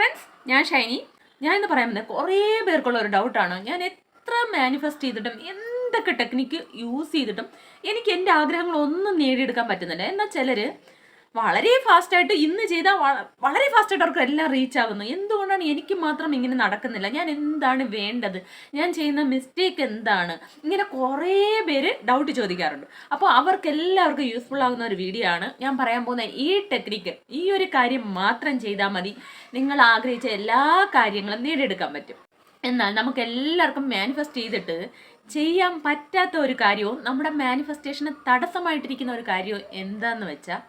Friends ഞാൻ ഷൈനി. ഞാൻ ഇന്ന് പറയാൻ പറ്റുന്നത് കുറേ പേർക്കുള്ള ഒരു ഡൗട്ടാണ് ഞാൻ എത്ര മാനിഫെസ്റ്റ് ചെയ്തിട്ടും എന്തൊക്കെ ടെക്നിക്ക് യൂസ് ചെയ്തിട്ടും എനിക്ക് എന്റെ ആഗ്രഹങ്ങളൊന്നും നേടിയെടുക്കാൻ പറ്റുന്നില്ല. എന്നാൽ ചിലർ വളരെ ഫാസ്റ്റായിട്ട് ഇന്ന് ചെയ്താൽ വളരെ ഫാസ്റ്റായിട്ട് അവർക്ക് എല്ലാം റീച്ച് ആകുന്നു എന്തുകൊണ്ടാണ് എനിക്ക് മാത്രം ഇങ്ങനെ നടക്കുന്നില്ല? ഞാൻ എന്താണ് വേണ്ടത്? ഞാൻ ചെയ്യുന്ന മിസ്റ്റേക്ക് എന്താണ്? ഇങ്ങനെ കുറേ പേര് ഡൗട്ട് ചോദിക്കാറുണ്ട്. അപ്പോൾ അവർക്ക് എല്ലാവർക്കും യൂസ്ഫുൾ ആകുന്ന ഒരു വീഡിയോ ആണ് ഞാൻ പറയാൻ പോകുന്ന ഈ ടെക്നിക്ക് ഈ ഒരു കാര്യം മാത്രം ചെയ്താൽ മതി. നിങ്ങൾ ആഗ്രഹിച്ച എല്ലാ കാര്യങ്ങളും നേടിയെടുക്കാൻ പറ്റും. എന്നാൽ നമുക്ക് എല്ലാവർക്കും മാനിഫെസ്റ്റ് ചെയ്തിട്ട് ചെയ്യാൻ പറ്റാത്ത ഒരു കാര്യവും നമ്മുടെ മാനിഫെസ്റ്റേഷന് തടസ്സമായിട്ടിരിക്കുന്ന ഒരു കാര്യവും എന്താണെന്ന് വെച്ചാൽ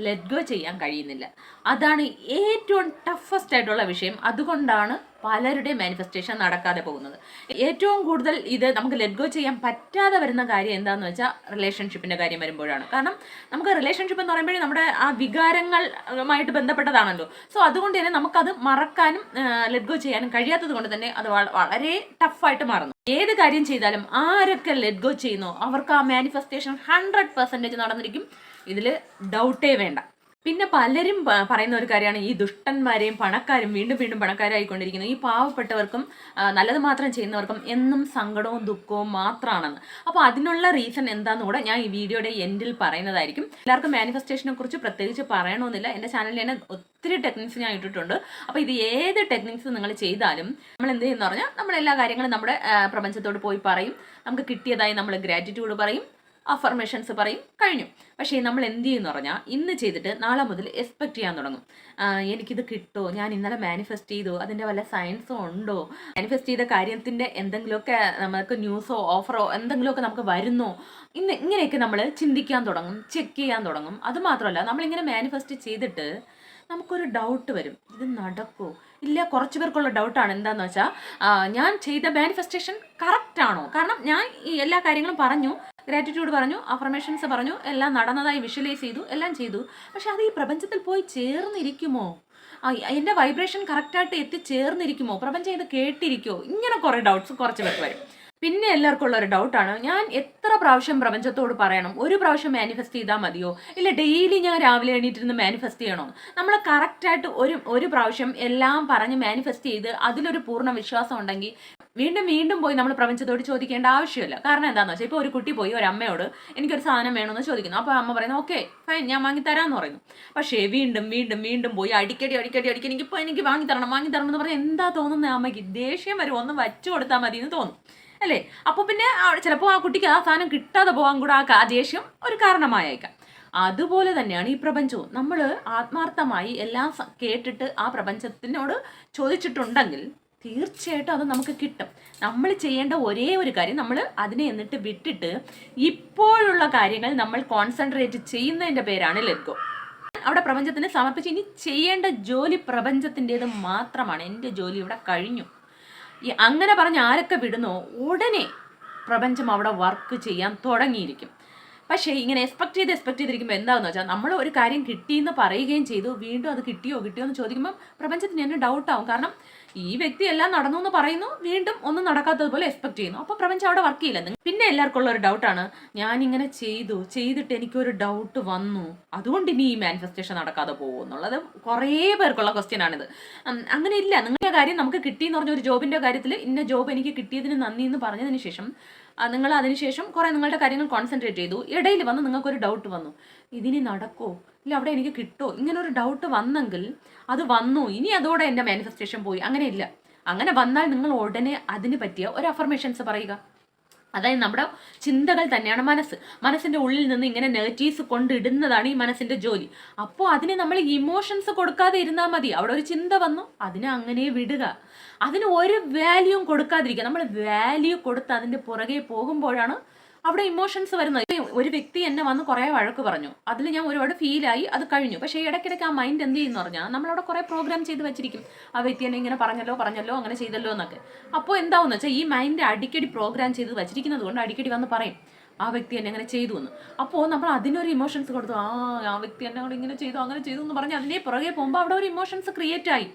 ലെറ്റ് ഗോ ചെയ്യാൻ കഴിയുന്നില്ല. അതാണ് ഏറ്റവും ടഫസ്റ്റ് ആയിട്ടുള്ള വിഷയം. അതുകൊണ്ടാണ് പലരുടെയും മാനിഫെസ്റ്റേഷൻ നടക്കാതെ പോകുന്നത്. ഏറ്റവും കൂടുതൽ ഇത് നമുക്ക് ലെറ്റ് ഗോ ചെയ്യാൻ പറ്റാതെ വരുന്ന കാര്യം എന്താണെന്ന് വെച്ചാൽ റിലേഷൻഷിപ്പിന്റെ കാര്യം വരുമ്പോഴാണ്. കാരണം നമുക്ക് റിലേഷൻഷിപ്പ് എന്ന് പറയുമ്പോഴേ നമ്മുടെ ആ വികാരങ്ങളുമായിട്ട് ബന്ധപ്പെട്ടതാണല്ലോ. സോ അതുകൊണ്ട് തന്നെ നമുക്കത് മറക്കാനും ലെറ്റ് ഗോ ചെയ്യാനും കഴിയാത്തത് കൊണ്ട് തന്നെ അത് വള- വളരെ ടഫായിട്ട് മാറുന്നു. ഏത് കാര്യം ചെയ്താലും ആരൊക്കെ ലെറ്റ് ഗോ ചെയ്യുന്നു അവർക്ക് ആ മാനിഫെസ്റ്റേഷൻ ഹൺഡ്രഡ് പെർസെന്റേജ് നടന്നിരിക്കും. ഇതിൽ ഡൗട്ടേ വേണ്ട. പിന്നെ പലരും പറയുന്ന ഒരു കാര്യമാണ് ഈ ദുഷ്ടന്മാരെയും പണക്കാരും വീണ്ടും വീണ്ടും പണക്കാരായിക്കൊണ്ടിരിക്കുന്നത് ഈ പാവപ്പെട്ടവർക്കും നല്ലത് മാത്രം ചെയ്യുന്നവർക്കും എന്നും സങ്കടവും ദുഃഖവും മാത്രമാണെന്ന് അപ്പോൾ അതിനുള്ള റീസൺ എന്താണെന്ന് കൂടെ ഞാൻ ഈ വീഡിയോയുടെ എൻഡിൽ പറയുന്നതായിരിക്കും. എല്ലാവർക്കും മാനിഫെസ്റ്റേഷനെ കുറിച്ച് പ്രത്യേകിച്ച് പറയണമെന്നില്ല എന്റെ ചാനലിൽ തന്നെ ഒത്തിരി ടെക്നിക്സ് ഞാൻ ഇട്ടിട്ടുണ്ട്. അപ്പോൾ ഇത് ഏത് ടെക്നിക്സ് നിങ്ങൾ ചെയ്താലും നമ്മൾ എന്ത് ചെയ്യുന്ന പറഞ്ഞാൽ നമ്മൾ എല്ലാ കാര്യങ്ങളും നമ്മുടെ പ്രപഞ്ചത്തോട് പോയി പറയും. നമുക്ക് കിട്ടിയതായി നമ്മൾ ഗ്രാറ്റിറ്റ്യൂഡ് പറയും. അഫർമേഷൻസ് പറയും കഴിഞ്ഞു. പക്ഷേ നമ്മൾ എന്ത് ചെയ്യുമെന്ന് പറഞ്ഞാൽ ഇന്ന് ചെയ്തിട്ട് നാളെ മുതൽ എക്സ്പെക്ട് ചെയ്യാൻ തുടങ്ങും. എനിക്കിത് കിട്ടുമോ ഞാൻ ഇന്നലെ മാനിഫെസ്റ്റ് ചെയ്തോ? അതിന്റെ വല്ല സയൻസോ ഉണ്ടോ? മാനിഫെസ്റ്റ് ചെയ്ത കാര്യത്തിന്റെ എന്തെങ്കിലുമൊക്കെ നമുക്ക് ന്യൂസോ ഓഫറോ എന്തെങ്കിലുമൊക്കെ നമുക്ക് വരുന്നോ? ഇന്ന് ഇങ്ങനെയൊക്കെ നമ്മൾ ചിന്തിക്കാൻ തുടങ്ങും ചെക്ക് ചെയ്യാൻ തുടങ്ങും. അതുമാത്രമല്ല നമ്മളിങ്ങനെ മാനിഫെസ്റ്റ് ചെയ്തിട്ട് നമുക്കൊരു ഡൗട്ട് വരും. ഇത് നടക്കുമോ ഇല്ല കുറച്ച് പേർക്കുള്ള ഡൗട്ടാണ് എന്താണെന്ന് വെച്ചാൽ ഞാൻ ചെയ്ത മാനിഫെസ്റ്റേഷൻ കറക്റ്റാണോ കാരണം ഞാൻ ഈ എല്ലാ കാര്യങ്ങളും പറഞ്ഞു ഗ്രാറ്റിറ്റ്യൂഡ് പറഞ്ഞു അഫർമേഷൻസ് പറഞ്ഞു എല്ലാം നടന്നതായി വിഷ്വലൈസ് ചെയ്തു എല്ലാം ചെയ്തു. പക്ഷെ അത് ഈ പ്രപഞ്ചത്തിൽ പോയി ചേർന്നിരിക്കുമോ? എന്റെ വൈബ്രേഷൻ കറക്റ്റായിട്ട് എത്തിച്ചേർന്നിരിക്കുമോ? പ്രപഞ്ചം ഇത് കേട്ടിരിക്കുമോ ഇങ്ങനെ കുറേ ഡൗട്ട്സ് കുറച്ച് പേർക്ക് വരും. പിന്നെ എല്ലാവർക്കും ഉള്ള ഒരു ഡൗട്ടാണ് ഞാൻ എത്ര പ്രാവശ്യം പ്രപഞ്ചത്തോട് പറയണം? ഒരു പ്രാവശ്യം മാനിഫെസ്റ്റ് ചെയ്താൽ മതിയോ? ഇല്ല ഡെയിലി ഞാൻ രാവിലെ എണീറ്റിരുന്ന് മാനിഫെസ്റ്റ് ചെയ്യണോ? നമ്മൾ കറക്റ്റായിട്ട് ഒരു ഒരു പ്രാവശ്യം എല്ലാം പറഞ്ഞ് മാനിഫെസ്റ്റ് ചെയ്ത് അതിലൊരു പൂർണ വിശ്വാസം ഉണ്ടെങ്കിൽ വീണ്ടും വീണ്ടും പോയി നമ്മൾ പ്രപഞ്ചത്തോട് ചോദിക്കേണ്ട ആവശ്യമില്ല. കാരണം എന്താണെന്ന് വെച്ചാൽ ഇപ്പോൾ ഒരു കുട്ടി പോയി ഒരു അമ്മയോട് എനിക്കൊരു സാധനം വേണമെന്ന് ചോദിക്കുന്നു. അപ്പോൾ അമ്മ പറയുന്നു ഓക്കെ ഫൈൻ ഞാൻ വാങ്ങിത്തരാമെന്ന് പറയുന്നു. പക്ഷേ വീണ്ടും വീണ്ടും വീണ്ടും പോയി അടിക്കടി അടിക്കടി അടിക്കടി എനിക്കിപ്പോൾ എനിക്ക് വാങ്ങിത്തരണം വാങ്ങിത്തരണം എന്ന് പറഞ്ഞാൽ എന്താ തോന്നുന്നത് അമ്മയ്ക്ക് ദേഷ്യം വരും. ഒന്ന് വച്ചു കൊടുത്താൽ മതി എന്ന് തോന്നും. അല്ലേ? അപ്പോൾ പിന്നെ ചിലപ്പോൾ ആ കുട്ടിക്ക് ആ സാധനം കിട്ടാതെ പോകാൻ കൂടെ ആ ദേഷ്യം ഒരു കാരണമായേക്കാം. അതുപോലെ തന്നെയാണ് ഈ പ്രപഞ്ചവും. നമ്മൾ ആത്മാർത്ഥമായി എല്ലാം കേട്ടിട്ട് ആ പ്രപഞ്ചത്തിനോട് ചോദിച്ചിട്ടുണ്ടെങ്കിൽ തീർച്ചയായിട്ടും അത് നമുക്ക് കിട്ടും. നമ്മൾ ചെയ്യേണ്ട ഒരേ ഒരു കാര്യം നമ്മൾ അതിനെ എന്നിട്ട് വിട്ടിട്ട് ഇപ്പോഴുള്ള കാര്യങ്ങൾ നമ്മൾ കോൺസെൻട്രേറ്റ് ചെയ്യുന്നതിന്റെ പേരാണ് ലെഗോ അവിടെ പ്രപഞ്ചത്തിന് സമർപ്പിച്ച് ഇനി ചെയ്യേണ്ട ജോലി പ്രപഞ്ചത്തിന്റെത് മാത്രമാണ്. എന്റെ ജോലി ഇവിടെ കഴിഞ്ഞു. ഈ അങ്ങനെ പറഞ്ഞ് ആരൊക്കെ വിടുന്നോ ഉടനെ പ്രപഞ്ചം അവിടെ വർക്ക് ചെയ്യാൻ തുടങ്ങിയിരിക്കും. പക്ഷേ ഇങ്ങനെ എക്സ്പെക്ട് ചെയ്ത് എക്സ്പെക്ട് ചെയ്തിരിക്കുമ്പോൾ എന്താണെന്ന് വെച്ചാൽ നമ്മൾ ഒരു കാര്യം കിട്ടിയെന്ന് പറയുകയും ചെയ്തു വീണ്ടും അത് കിട്ടിയോ കിട്ടിയോ എന്ന് ചോദിക്കുമ്പോൾ പ്രപഞ്ചത്തിന് എന്നെ ഡൗട്ടാവും കാരണം ഈ വ്യക്തി എല്ലാം നടന്നു എന്ന് പറയുന്നു. വീണ്ടും ഒന്നും നടക്കാത്തതുപോലെ എക്സ്പെക്ട് ചെയ്യുന്നു. അപ്പോൾ പ്രപഞ്ചം അവിടെ വർക്ക് ചെയ്യില്ല. പിന്നെ എല്ലാവർക്കും ഉള്ള ഒരു ഡൗട്ടാണ് ഇങ്ങനെ ചെയ്തു. ചെയ്തിട്ട് എനിക്ക് ഒരു ഡൗട്ട് വന്നു. അതുകൊണ്ട് ഇനി ഈ മാനിഫെസ്റ്റേഷൻ നടക്കാതെ പോകും എന്നുള്ളത് കുറേ പേർക്കുള്ള ക്വസ്റ്റ്യൻ ആണിത്. അങ്ങനെ ഇല്ല. നിങ്ങളുടെ കാര്യം നമുക്ക് കിട്ടി എന്ന് പറഞ്ഞ ഒരു ജോബിന്റെ കാര്യത്തിൽ ഇന്ന ജോബ് എനിക്ക് കിട്ടിയതിന് നന്ദി എന്ന് പറഞ്ഞതിന് ശേഷം നിങ്ങൾ അതിനുശേഷം കുറേ നിങ്ങളുടെ കാര്യങ്ങൾ കോൺസെൻട്രേറ്റ് ചെയ്തു. ഇടയിൽ വന്ന് നിങ്ങൾക്കൊരു ഡൗട്ട് വന്നു. ഇതിനി നടക്കോ? ഇല്ല അവിടെ എനിക്ക് കിട്ടോ? ഇങ്ങനെ ഒരു ഡൗട്ട് വന്നെങ്കിൽ അത് വന്നു. ഇനി അതോടെ എന്റെ മാനിഫെസ്റ്റേഷൻ പോയി. അങ്ങനെ ഇല്ല. അങ്ങനെ വന്നാൽ നിങ്ങൾ ഉടനെ അതിന് പറ്റിയ ഒരു അഫർമേഷൻസ് പറയുക. അതായത് നമ്മുടെ ചിന്തകൾ തന്നെയാണ് മനസ്സ്. മനസ്സിന്റെ ഉള്ളിൽ നിന്ന് ഇങ്ങനെ നെഗറ്റീവ്സ് കൊണ്ടിടുന്നതാണ് ഈ മനസ്സിന്റെ ജോലി. അപ്പോൾ അതിന് നമ്മൾ ഇമോഷൻസ് കൊടുക്കാതെ ഇരുന്നാൽ മതി. അവിടെ ഒരു ചിന്ത വന്നു. അതിനെ അങ്ങനെ വിടുക. അതിന് ഒരു വാല്യൂവും കൊടുക്കാതിരിക്കുക. നമ്മൾ വാല്യൂ കൊടുത്ത് അതിന്റെ പുറകെ പോകുമ്പോഴാണ് അവിടെ ഇമോഷൻസ് വരുന്നത്. ഒരു വ്യക്തി എന്നെ വന്ന് കുറേ വഴക്ക് പറഞ്ഞു. അതിൽ ഞാൻ ഒരുപാട് ഫീലായി അത് കഴിഞ്ഞു. പക്ഷേ ഇടയ്ക്കിടയ്ക്ക് ആ മൈൻഡ് എന്ത് ചെയ്യുന്നു പറഞ്ഞാൽ നമ്മളവിടെ കുറേ പ്രോഗ്രാം ചെയ്ത് വെച്ചിരിക്കും. ആ വ്യക്തി എന്നെ ഇങ്ങനെ പറഞ്ഞല്ലോ പറഞ്ഞല്ലോ അങ്ങനെ ചെയ്തല്ലോ എന്നൊക്കെ. അപ്പോൾ എന്താവുന്ന വെച്ചാൽ ഈ മൈൻഡ് അടിക്കടി പ്രോഗ്രാം ചെയ്ത് വെച്ചിരിക്കുന്നത് കൊണ്ട് അടിക്കടി വന്ന് പറയും ആ വ്യക്തി എന്നെ അങ്ങനെ ചെയ്തു എന്ന്. അപ്പോൾ നമ്മൾ അതിനൊരു ഇമോഷൻസ് കൊടുത്തു. ആ ആ വ്യക്തി എന്നെ ഇങ്ങനെ ചെയ്തു അങ്ങനെ ചെയ്തു എന്ന് പറഞ്ഞ് അതിനെ പുറകെ പോകുമ്പോൾ അവിടെ ഒരു ഇമോഷൻസ് ക്രിയേറ്റ് ആയി.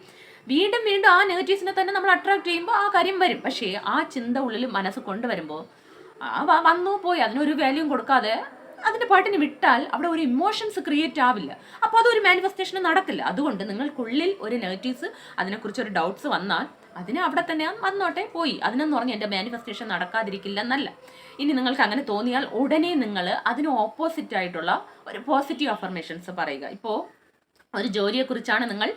വീണ്ടും വീണ്ടും ആ നെഗറ്റീവ്സിനെ തന്നെ നമ്മൾ അട്രാക്ട് ചെയ്യുമ്പോൾ ആ കാര്യം വരും. പക്ഷേ ആ ചിന്ത ഉള്ളിൽ മനസ്സ് കൊണ്ടുവരുമ്പോൾ ആ വന്നു പോയി. അതിനൊരു വാല്യൂം കൊടുക്കാതെ അതിന്റെ പാട്ടിന് വിട്ടാൽ അവിടെ ഒരു ഇമോഷൻസ് ക്രിയേറ്റ് ആവില്ല. അപ്പോൾ അതൊരു മാനിഫെസ്റ്റേഷൻ നടക്കില്ല. അതുകൊണ്ട് നിങ്ങൾക്കുള്ളിൽ ഒരു നെഗറ്റീവ്സ് അതിനെക്കുറിച്ച് ഒരു ഡൗട്ട്സ് വന്നാൽ അതിനെ അവിടെ തന്നെ വന്നോട്ടെ പോയി. അതിനെന്ന് പറഞ്ഞ് എന്റെ മാനിഫെസ്റ്റേഷൻ നടക്കാതിരിക്കില്ല എന്നല്ല. ഇനി നിങ്ങൾക്ക് അങ്ങനെ തോന്നിയാൽ ഉടനെ നിങ്ങൾ അതിന് ഓപ്പോസിറ്റ് ആയിട്ടുള്ള ഒരു പോസിറ്റീവ് അഫർമേഷൻസ് പറയുക. ഇപ്പോൾ ഒരു ജോലിയെക്കുറിച്ചാണ് നിങ്ങൾ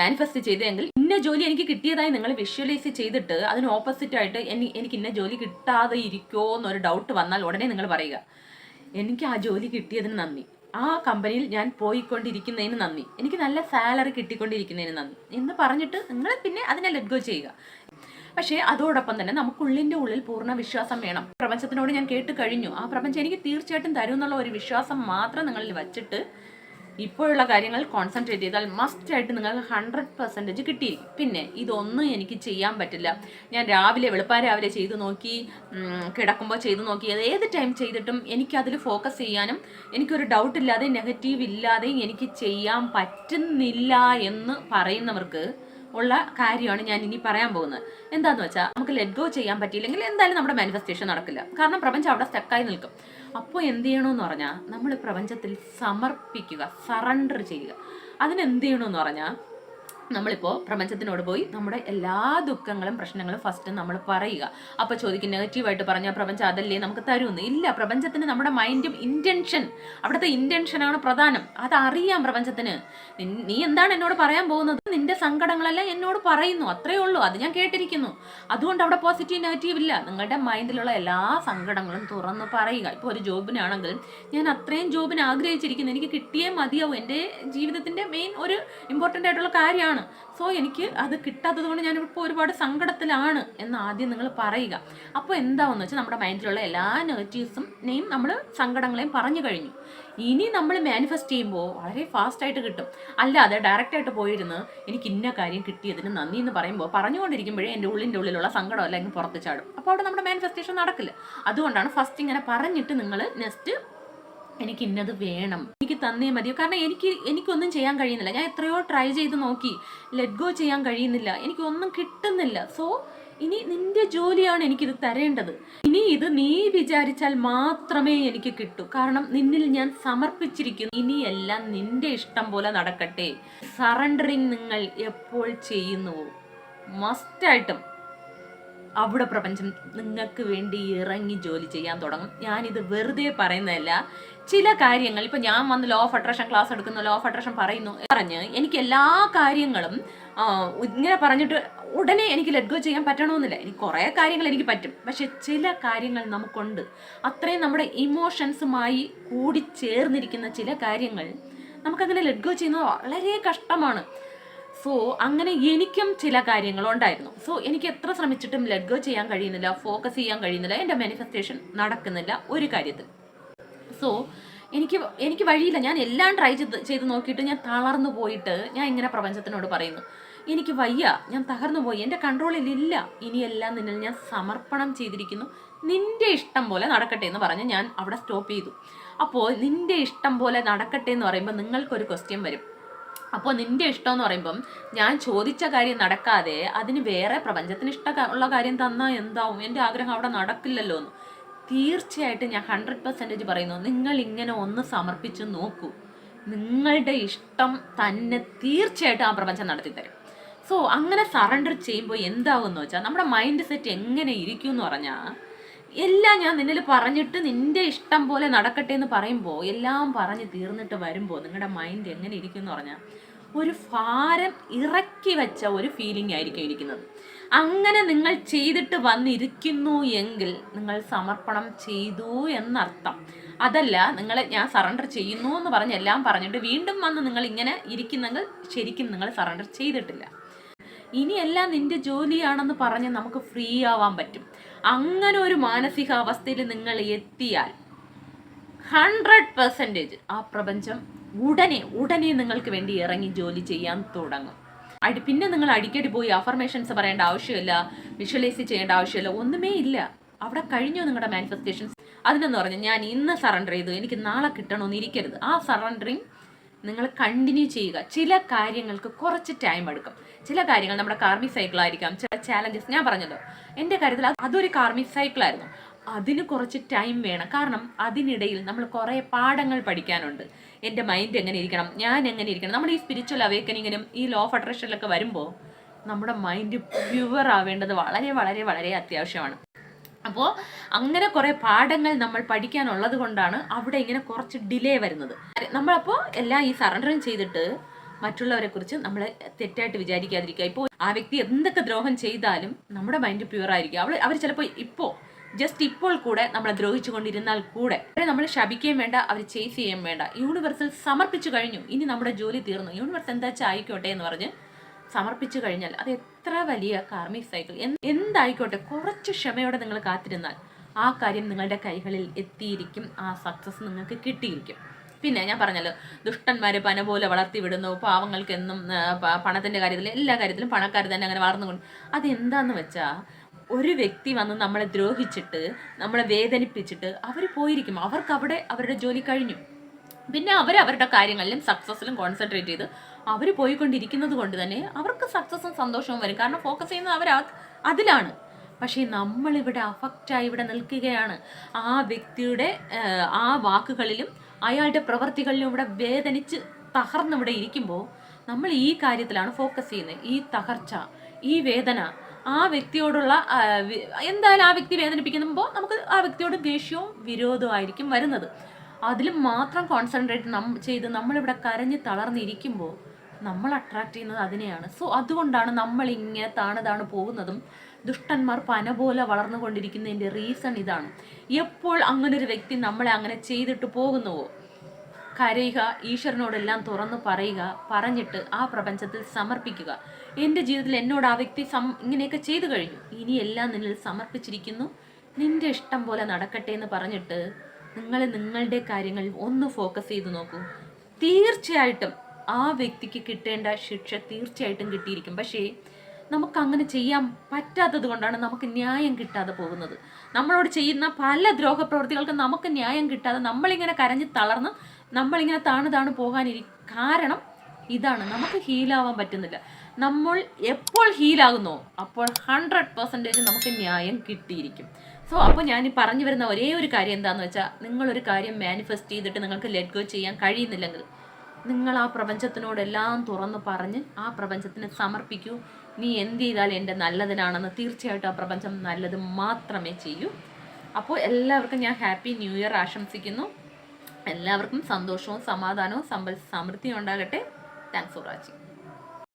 മാനിഫെസ്റ്റ് ചെയ്തതെങ്കിൽ ഇന്ന ജോലി എനിക്ക് കിട്ടിയതായി നിങ്ങൾ വിഷ്വലൈസ് ചെയ്തിട്ട് അതിന് ഓപ്പോസിറ്റ് ആയിട്ട് എനിക്ക് ഇന്ന ജോലി കിട്ടാതെ ഇരിക്കോ എന്നൊരു ഡൗട്ട് വന്നാൽ ഉടനെ നിങ്ങൾ പറയുക എനിക്ക് ആ ജോലി കിട്ടിയതിന് നന്ദി. ആ കമ്പനിയിൽ ഞാൻ പോയിക്കൊണ്ടിരിക്കുന്നതിന് നന്ദി. എനിക്ക് നല്ല സാലറി കിട്ടിക്കൊണ്ടിരിക്കുന്നതിന് നന്ദി. എന്ന് പറഞ്ഞിട്ട് നിങ്ങൾ പിന്നെ അതിനെ ലെറ്റ് ഗോ ചെയ്യുക. പക്ഷേ അതോടൊപ്പം തന്നെ നമുക്കുള്ളിന്റെ ഉള്ളിൽ പൂർണ വിശ്വാസം വേണം. പ്രപഞ്ചത്തിനോട് ഞാൻ കേട്ട് കഴിഞ്ഞു. ആ പ്രപഞ്ചം എനിക്ക് തീർച്ചയായിട്ടും തരും എന്നുള്ള ഒരു വിശ്വാസം മാത്രം നിങ്ങളിൽ വച്ചിട്ട് ഇപ്പോഴുള്ള കാര്യങ്ങൾ കോൺസെൻട്രേറ്റ് ചെയ്താൽ മസ്റ്റ് ആയിട്ട് നിങ്ങൾക്ക് ഹൺഡ്രഡ് പെർസെന്റേജ് കിട്ടി. പിന്നെ ഇതൊന്നും എനിക്ക് ചെയ്യാൻ പറ്റില്ല. ഞാൻ രാവിലെ വെളുപ്പാൻ രാവിലെ ചെയ്ത് നോക്കി കിടക്കുമ്പോൾ ചെയ്ത് നോക്കി ഏത് ടൈം ചെയ്തിട്ടും എനിക്കതിൽ ഫോക്കസ് ചെയ്യാനും എനിക്കൊരു ഡൗട്ട് ഇല്ലാതെ നെഗറ്റീവ് ഇല്ലാതെ എനിക്ക് ചെയ്യാൻ പറ്റുന്നില്ല എന്ന് പറയുന്നവർക്ക് ഉള്ള കാര്യമാണ് ഞാൻ ഇനി പറയാൻ പോകുന്നത്. എന്താന്ന് വെച്ചാൽ നമുക്ക് ലെറ്റ് ഗോ ചെയ്യാൻ പറ്റിയില്ലെങ്കിൽ എന്തായാലും നമ്മുടെ മാനിഫെസ്റ്റേഷൻ നടക്കില്ല. കാരണം പ്രപഞ്ചം അവിടെ സ്റ്റക്കായി നിൽക്കും. അപ്പോൾ എന്ത് ചെയ്യണമെന്ന് പറഞ്ഞാൽ നമ്മൾ പ്രപഞ്ചത്തിൽ സമർപ്പിക്കുക സറണ്ടർ ചെയ്യുക. അതിനെന്ത് ചെയ്യണമെന്ന് പറഞ്ഞാൽ നമ്മളിപ്പോൾ പ്രപഞ്ചത്തിനോട് പോയി നമ്മുടെ എല്ലാ ദുഃഖങ്ങളും പ്രശ്നങ്ങളും ഫസ്റ്റ് നമ്മൾ പറയുക. അപ്പോൾ ചോദിക്കും നെഗറ്റീവായിട്ട് പറഞ്ഞാൽ പ്രപഞ്ചം അതല്ലേ നമുക്ക് തരുമെന്ന് ഇല്ല പ്രപഞ്ചത്തിന് നമ്മുടെ മൈൻഡും ഇന്റൻഷൻ അവിടുത്തെ ഇന്റൻഷനാണ് പ്രധാനം. അതറിയാം പ്രപഞ്ചത്തിന്. നീ എന്താണ് എന്നോട് പറയാൻ പോകുന്നത്? നിന്റെ സങ്കടങ്ങളെല്ലാം എന്നോട് പറയുന്നു. അത്രയേ ഉള്ളൂ. അത് ഞാൻ കേട്ടിരിക്കുന്നു. അതുകൊണ്ട് അവിടെ പോസിറ്റീവ് നെഗറ്റീവ് ഇല്ല. നിങ്ങളുടെ മൈൻഡിലുള്ള എല്ലാ സങ്കടങ്ങളും തുറന്ന് പറയുക. ഇപ്പോൾ ഒരു ജോബിനാണെങ്കിൽ ഞാൻ അത്രയും ജോബിന് ആഗ്രഹിച്ചിരിക്കുന്നു. എനിക്ക് കിട്ടിയേ മതിയാവും. എന്റെ ജീവിതത്തിന്റെ മെയിൻ ഒരു ഇമ്പോർട്ടന്റ് ആയിട്ടുള്ള കാര്യമാണ്. സോ എനിക്ക് അത് കിട്ടാത്തത് കൊണ്ട് ഞാനിപ്പോൾ ഒരുപാട് സങ്കടത്തിലാണ് എന്ന് ആദ്യം നിങ്ങൾ പറയുക. അപ്പോൾ എന്താവെന്ന് വെച്ചാൽ നമ്മുടെ മൈൻഡിലുള്ള എല്ലാ നെഗറ്റീവ്സിനെയും നമ്മൾ സങ്കടങ്ങളെയും പറഞ്ഞു കഴിഞ്ഞു. ഇനി നമ്മൾ മാനിഫെസ്റ്റ് ചെയ്യുമ്പോൾ വളരെ ഫാസ്റ്റായിട്ട് കിട്ടും. അല്ലാതെ ഡയറക്റ്റായിട്ട് പോയിരുന്ന് എനിക്ക് ഇന്ന കാര്യം കിട്ടിയതിന് നന്ദി എന്ന് പറയുമ്പോൾ പറഞ്ഞുകൊണ്ടിരിക്കുമ്പോഴേ എന്റെ ഉള്ളിന്റെ ഉള്ളിലുള്ള സങ്കടം അല്ലെങ്കിൽ പുറത്ത് ചാടും. അപ്പോൾ അവിടെ നമ്മുടെ മാനിഫെസ്റ്റേഷൻ നടക്കില്ല. അതുകൊണ്ടാണ് ഫസ്റ്റ് ഇങ്ങനെ പറഞ്ഞിട്ട് നിങ്ങൾ നെക്സ്റ്റ് എനിക്ക് ഇന്നത് വേണം. എനിക്ക് തന്നേ മതിയോ? കാരണം എനിക്ക് എനിക്കൊന്നും ചെയ്യാൻ കഴിയുന്നില്ല. ഞാൻ എത്രയോ ട്രൈ ചെയ്ത് നോക്കി. ലെറ്റ് ഗോ ചെയ്യാൻ കഴിയുന്നില്ല. എനിക്കൊന്നും കിട്ടുന്നില്ല. സോ ഇനി നിന്റെ ജോലിയാണ് എനിക്കിത് തരേണ്ടത്. ഇനി ഇത് നീ വിചാരിച്ചാൽ മാത്രമേ എനിക്ക് കിട്ടൂ. കാരണം നിന്നിൽ ഞാൻ സമർപ്പിച്ചിരിക്കുന്നു. ഇനിയെല്ലാം നിന്റെ ഇഷ്ടം പോലെ നടക്കട്ടെ. സറണ്ടറിങ് നിങ്ങൾ എപ്പോൾ ചെയ്യുന്നുവോ മസ്റ്റായിട്ടും അവിടെ പ്രപഞ്ചം നിങ്ങൾക്ക് വേണ്ടി ഇറങ്ങി ജോലി ചെയ്യാൻ തുടങ്ങും. ഞാനിത് വെറുതെ പറയുന്നതല്ല. ചില കാര്യങ്ങൾ ഇപ്പം ഞാൻ വന്ന് ലോ ഓഫ് അട്രാക്ഷൻ ക്ലാസ് എടുക്കുന്നു ലോ ഓഫ് അട്രാക്ഷൻ പറയുന്നു പറഞ്ഞ് എനിക്ക് എല്ലാ കാര്യങ്ങളും ഇങ്ങനെ പറഞ്ഞിട്ട് ഉടനെ എനിക്ക് ലെറ്റ് ഗോ ചെയ്യാൻ പറ്റണമെന്നില്ല എനിക്ക് കുറേ കാര്യങ്ങൾ എനിക്ക് പറ്റും. പക്ഷെ ചില കാര്യങ്ങൾ നമുക്കുണ്ട്. അത്രയും നമ്മുടെ ഇമോഷൻസുമായി കൂടി ചേർന്നിരിക്കുന്ന ചില കാര്യങ്ങൾ നമുക്കങ്ങനെ ലെറ്റ് ഗോ ചെയ്യുന്നത് വളരെ കഷ്ടമാണ്. സോ അങ്ങനെ എനിക്കും ചില കാര്യങ്ങൾ ഉണ്ടായിരുന്നു സോ എനിക്ക് എത്ര ശ്രമിച്ചിട്ടും ലെറ്റ് ഗോ ചെയ്യാൻ കഴിയുന്നില്ല ഫോക്കസ് ചെയ്യാൻ കഴിയുന്നില്ല എന്റെ മാനിഫെസ്റ്റേഷൻ നടക്കുന്നില്ല ഒരു കാര്യത്തിൽ സോ എനിക്ക് എനിക്ക് വഴിയില്ല. ഞാൻ എല്ലാം ട്രൈ ചെയ്ത് ചെയ്ത് നോക്കിയിട്ട് ഞാൻ തളർന്നു പോയിട്ട് ഞാൻ ഇങ്ങനെ പ്രപഞ്ചത്തിനോട് പറയുന്നു. എനിക്ക് വയ്യ. ഞാൻ തകർന്നു പോയി. എന്റെ കൺട്രോളിൽ ഇല്ല. ഇനിയെല്ലാം നിന്നിൽ ഞാൻ സമർപ്പണം ചെയ്തിരിക്കുന്നു. നിന്റെ ഇഷ്ടം പോലെ നടക്കട്ടെ എന്ന് പറഞ്ഞ് ഞാൻ അവിടെ സ്റ്റോപ്പ് ചെയ്തു. അപ്പോൾ നിന്റെ ഇഷ്ടം പോലെ നടക്കട്ടെ എന്ന് പറയുമ്പോൾ നിങ്ങൾക്കൊരു ക്വസ്റ്റ്യൻ വരും. അപ്പോൾ നിന്റെ ഇഷ്ടം എന്ന് പറയുമ്പം ഞാൻ ചോദിച്ച കാര്യം നടക്കാതെ അതിന് വേറെ പ്രപഞ്ചത്തിന് ഇഷ്ട ഉള്ള കാര്യം തന്നാൽ എന്താവും? എന്റെ ആഗ്രഹം അവിടെ നടക്കില്ലല്ലോ എന്ന്. തീർച്ചയായിട്ടും ഞാൻ ഹൺഡ്രഡ് പെർസെന്റേജ് പറയുന്നു. നിങ്ങൾ ഇങ്ങനെ ഒന്ന് സമർപ്പിച്ച് നോക്കൂ. നിങ്ങളുടെ ഇഷ്ടം തന്നെ തീർച്ചയായിട്ടും ആ പ്രപഞ്ചം നടത്തി തരും സോ അങ്ങനെ സറണ്ടർ ചെയ്യുമ്പോൾ എന്താകുമെന്ന് വെച്ചാൽ നമ്മുടെ മൈൻഡ് സെറ്റ് എങ്ങനെ ഇരിക്കും എന്ന് പറഞ്ഞാൽ എല്ലാം ഞാൻ നിന്നിൽ പറഞ്ഞിട്ട് നിന്റെ ഇഷ്ടം പോലെ നടക്കട്ടെ എന്ന് പറയുമ്പോൾ എല്ലാം പറഞ്ഞ് തീർന്നിട്ട് വരുമ്പോൾ നിങ്ങളുടെ മൈൻഡ് എങ്ങനെ ഇരിക്കും എന്ന് പറഞ്ഞാൽ ഒരു ഭാരം ഇറക്കി വെച്ച ഒരു ഫീലിംഗ് ആയിരിക്കും ഇരിക്കുന്നത്. അങ്ങനെ നിങ്ങൾ ചെയ്തിട്ട് വന്നിരിക്കുന്നു എങ്കിൽ നിങ്ങൾ സമർപ്പണം ചെയ്തു എന്നർത്ഥം. അതല്ല നിങ്ങൾ ഞാൻ സറണ്ടർ ചെയ്യുന്നു എന്ന് പറഞ്ഞ് എല്ലാം പറഞ്ഞിട്ട് വീണ്ടും വന്ന് നിങ്ങൾ ഇങ്ങനെ ഇരിക്കുന്നെങ്കിൽ ശരിക്കും നിങ്ങൾ സറണ്ടർ ചെയ്തിട്ടില്ല. ഇനിയെല്ലാം നിന്റെ ജോലിയാണെന്ന് പറഞ്ഞ് നമുക്ക് ഫ്രീ ആവാൻ പറ്റും. അങ്ങനെ ഒരു മാനസികാവസ്ഥയിൽ നിങ്ങൾ എത്തിയാൽ ഹൺഡ്രഡ് പെർസെന്റേജ് ആ പ്രപഞ്ചം ഉടനെ ഉടനെ നിങ്ങൾക്ക് വേണ്ടി ഇറങ്ങി ജോലി ചെയ്യാൻ തുടങ്ങും. അടി പിന്നെ നിങ്ങൾ അടിക്കടി പോയി അഫർമേഷൻസ് പറയേണ്ട ആവശ്യമില്ല വിഷ്വലൈസ് ചെയ്യേണ്ട ആവശ്യമില്ല ഒന്നുമേ ഇല്ല. അവിടെ കഴിഞ്ഞു നിങ്ങളുടെ മാനിഫെസ്റ്റേഷൻസ് അതിനെന്ന് പറഞ്ഞു ഞാൻ ഇന്ന് സറണ്ടർ ചെയ്തു എനിക്ക് നാളെ കിട്ടണമെന്ന് ഇരിക്കരുത്. ആ സറണ്ടറിങ് നിങ്ങൾ കണ്ടിന്യൂ ചെയ്യുക. ചില കാര്യങ്ങൾക്ക് കുറച്ച് ടൈം എടുക്കും. ചില കാര്യങ്ങൾ നമ്മുടെ കാർമിക് സൈക്കിളായിരിക്കാം ചില ചാലഞ്ചസ് ഞാൻ പറഞ്ഞല്ലോ എന്റെ കാര്യത്തിൽ അത് അതൊരു കാർമിക് സൈക്കിളായിരുന്നു അതിന് കുറച്ച് ടൈം വേണം. കാരണം അതിനിടയിൽ നമ്മൾ കുറേ പാഠങ്ങൾ പഠിക്കാനുണ്ട്. എന്റെ മൈൻഡ് എങ്ങനെ ഇരിക്കണം? ഞാൻ എങ്ങനെ ഇരിക്കണം? നമ്മുടെ ഈ സ്പിരിച്വൽ അവേക്കനിങ്ങിനും ഈ ലോ ഓഫ് അട്രാക്ഷനിലൊക്കെ വരുമ്പോൾ നമ്മുടെ മൈൻഡ് പ്യുവർ ആവേണ്ടത് വളരെ വളരെ വളരെ അത്യാവശ്യമാണ്. അപ്പോൾ അങ്ങനെ കുറേ പാഠങ്ങൾ നമ്മൾ പഠിക്കാനുള്ളത് കൊണ്ടാണ് അവിടെ ഇങ്ങനെ കുറച്ച് ഡിലേ വരുന്നത്. നമ്മളപ്പോൾ എല്ലാം ഈ സറണ്ടറും ചെയ്തിട്ട് മറ്റുള്ളവരെ കുറിച്ച് നമ്മൾ തെറ്റായിട്ട് വിചാരിക്കാതിരിക്കുക. ഇപ്പോൾ ആ വ്യക്തി എന്തൊക്കെ ദ്രോഹം ചെയ്താലും നമ്മുടെ മൈൻഡ് പ്യുവർ ആയിരിക്കും. അവൾ അവർ ചിലപ്പോൾ ഇപ്പോൾ ജസ്റ്റ് ഇപ്പോൾ കൂടെ നമ്മളെ ദ്രോഹിച്ചു കൊണ്ടിരുന്നാൽ കൂടെ. അവരെ നമ്മൾ ശപിക്കുകയും വേണ്ട അവർ ചേസ് ചെയ്യുകയും വേണ്ട. യൂണിവേഴ്സൽ സമർപ്പിച്ചു കഴിഞ്ഞു. ഇനി നമ്മുടെ ജോലി തീർന്നു. യൂണിവേഴ്സ് എന്താ ചായിക്കോട്ടെ എന്ന് പറഞ്ഞ് സമർപ്പിച്ചു കഴിഞ്ഞാൽ അത് എത്ര വലിയ കാർമിക് സൈക്കിൾ എന്ത് എന്തായിക്കോട്ടെ കുറച്ച് ക്ഷമയോടെ നിങ്ങൾ കാത്തിരുന്നാൽ ആ കാര്യം നിങ്ങളുടെ കൈകളിൽ എത്തിയിരിക്കും. ആ സക്സസ് നിങ്ങൾക്ക് കിട്ടിയിരിക്കും. പിന്നെ ഞാൻ പറഞ്ഞല്ലോ ദുഷ്ടന്മാരെ പന പോലെ വളർത്തി വിടുന്നു. പാവങ്ങൾക്ക് എന്നും പണത്തിന്റെ കാര്യത്തിൽ എല്ലാ കാര്യത്തിലും പണക്കാർ തന്നെ അങ്ങനെ വളർന്നുകൊണ്ട്. അതെന്താന്ന് വെച്ചാൽ ഒരു വ്യക്തി വന്ന് നമ്മളെ ദ്രോഹിച്ചിട്ട് നമ്മളെ വേദനിപ്പിച്ചിട്ട് അവർ പോയിരിക്കും. അവർക്ക് അവിടെ അവരുടെ ജോലി കഴിഞ്ഞു. പിന്നെ അവർ അവരുടെ കാര്യങ്ങളിലും സക്സസ്സിലും കോൺസെൻട്രേറ്റ് ചെയ്ത് അവർ പോയിക്കൊണ്ടിരിക്കുന്നത് കൊണ്ട് തന്നെ അവർക്ക് സക്സസ്സും സന്തോഷവും വരും. കാരണം ഫോക്കസ് ചെയ്യുന്നത് അവർ അതിലാണ്. പക്ഷേ നമ്മളിവിടെ അഫക്റ്റായി ഇവിടെ നിൽക്കുകയാണ്. ആ വ്യക്തിയുടെ ആ, വാക്കുകളിലും അയാളുടെ പ്രവർത്തികളിലും ഇവിടെ വേദനിച്ച് തകർന്നിവിടെ ഇരിക്കുമ്പോൾ നമ്മൾ ഈ കാര്യത്തിലാണ് ഫോക്കസ് ചെയ്യുന്നത്. ഈ തകർച്ച ഈ വേദന ആ വ്യക്തിയോടുള്ള എന്തായാലും ആ വ്യക്തി വേദനിപ്പിക്കുമ്പോൾ നമുക്ക് ആ വ്യക്തിയോട് ദേഷ്യവും വിരോധവും ആയിരിക്കും വരുന്നത്. അതിൽ മാത്രം കോൺസെൻട്രേറ്റ് നം ചെയ്ത് നമ്മളിവിടെ കരഞ്ഞ് തളർന്നിരിക്കുമ്പോൾ നമ്മൾ അട്രാക്ട് ചെയ്യുന്നത് അതിനെയാണ്. സോ അതുകൊണ്ടാണ് നമ്മൾ ഇങ്ങനെ താണ് പോകുന്നതും ദുഷ്ടന്മാർ പന പോലെ വളർന്നുകൊണ്ടിരിക്കുന്നതിന്റെ റീസൺ ഇതാണ്. എപ്പോൾ അങ്ങനൊരു വ്യക്തി നമ്മളെ അങ്ങനെ ചെയ്തിട്ട് പോകുന്നുവോ? കരയുക ഈശ്വരനോടെല്ലാം തുറന്നു പറയുക പറഞ്ഞിട്ട് ആ പ്രപഞ്ചത്തിൽ സമർപ്പിക്കുക. എന്റെ ജീവിതത്തിൽ എന്നോട് ആ വ്യക്തി സം ഇങ്ങനെയൊക്കെ ചെയ്തു കഴിഞ്ഞു. ഇനി എല്ലാം നിന്നിൽ സമർപ്പിച്ചിരിക്കുന്നു. നിന്റെ ഇഷ്ടം പോലെ നടക്കട്ടെ എന്ന് പറഞ്ഞിട്ട് നിങ്ങൾ നിങ്ങളുടെ കാര്യങ്ങളിൽ ഒന്ന് ഫോക്കസ് ചെയ്ത് നോക്കൂ. തീർച്ചയായിട്ടും ആ വ്യക്തിക്ക് കിട്ടേണ്ട ശിക്ഷ തീർച്ചയായിട്ടും കിട്ടിയിരിക്കും. പക്ഷേ നമുക്ക് അങ്ങനെ ചെയ്യാൻ പറ്റാത്തത് കൊണ്ടാണ് നമുക്ക് ന്യായം കിട്ടാതെ പോകുന്നത്. നമ്മളോട് ചെയ്യുന്ന പല ദ്രോഹ പ്രവൃത്തികൾക്കും നമുക്ക് ന്യായം കിട്ടാതെ നമ്മളിങ്ങനെ കരഞ്ഞ് തളർന്ന് നമ്മളിങ്ങനെ താണു താണു പോകാനിരി കാരണം ഇതാണ്. നമുക്ക് ഹീലാവാൻ പറ്റുന്നില്ല. നമ്മൾ എപ്പോൾ ഹീലാകുന്നോ അപ്പോൾ ഹൺഡ്രഡ് പെർസെന്റേജ് നമുക്ക് ന്യായം കിട്ടിയിരിക്കും. സോ അപ്പോൾ ഞാൻ പറഞ്ഞു വരുന്ന ഒരേ ഒരു കാര്യം എന്താണെന്ന് വെച്ചാൽ നിങ്ങളൊരു കാര്യം മാനിഫെസ്റ്റ് ചെയ്തിട്ട് നിങ്ങൾക്ക് ലെറ്റ് ഗോ ചെയ്യാൻ കഴിയുന്നില്ലെങ്കിൽ നിങ്ങൾ ആ പ്രപഞ്ചത്തിനോടെല്ലാം തുറന്ന് പറഞ്ഞ് ആ പ്രപഞ്ചത്തിന് സമർപ്പിക്കൂ. നീ എന്ത് ചെയ്താലും എന്റെ നല്ലതിനാണെന്ന് തീർച്ചയായിട്ടും ആ പ്രപഞ്ചം നല്ലത് മാത്രമേ ചെയ്യൂ. അപ്പോൾ എല്ലാവർക്കും ഞാൻ ഹാപ്പി ന്യൂ ഇയർ ആശംസിക്കുന്നു. എല്ലാവർക്കും സന്തോഷവും സമാധാനവും സമ്പൽ സമൃദ്ധിയും ഉണ്ടാകട്ടെ. Thanks for watching